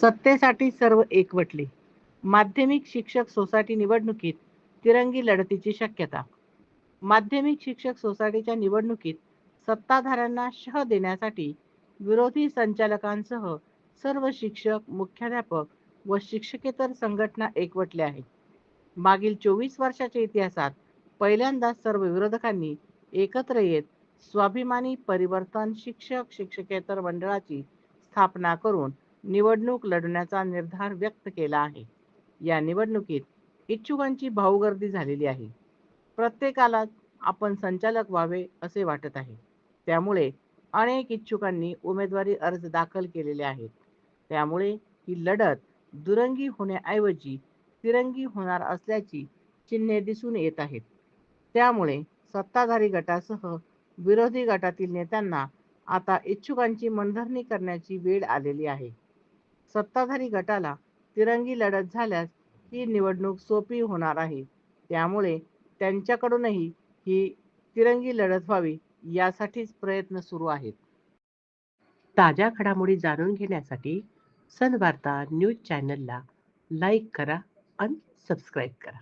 सत्तेसाठी सर्व एकवटले. माध्यमिक शिक्षक सोसायटी निवडणुकीत तिरंगी लढतीची शक्यता. माध्यमिक शिक्षक सोसायटीच्या निवडणुकीत सत्ताधाऱ्यांना शह देण्यासाठी विरोधी संचालकांसह सर्व शिक्षक मुख्याध्यापक व शिक्षकेतर संघटना एकवटल्या आहेत. मागील चोवीस वर्षाच्या इतिहासात पहिल्यांदा सर्व विरोधकांनी एकत्र येत स्वाभिमानी परिवर्तन शिक्षक शिक्षकेतर मंडळाची स्थापना करून निवडणूक लढण्याचा निर्धार व्यक्त केला आहे. या निवडणुकीत इच्छुकांची भाऊगर्दी झालेली आहे. प्रत्येकाला आपण संचालक व्हावे असे वाटत आहे. त्यामुळे अनेक इच्छुकांनी उमेदवारी अर्ज दाखल केलेले आहेत. त्यामुळे ही लढत दुरंगी होण्याऐवजी तिरंगी होणार असल्याची चिन्हे दिसून येत आहेत. त्यामुळे सत्ताधारी गटासह विरोधी गटातील नेत्यांना आता इच्छुकांची मनधरणी करण्याची वेळ आलेली आहे. सत्ताधारी गटाला तिरंगी लढत झाल्यास ही निवडणूक सोपी होणार आहे. त्यामुळे त्यांच्याकडूनही ही तिरंगी लढत व्हावी यासाठीच प्रयत्न सुरू आहेत. ताज्या घडामोडी जाणून घेण्यासाठी सनवार्ता न्यूज चॅनलला लाईक करा आणि सबस्क्राईब करा.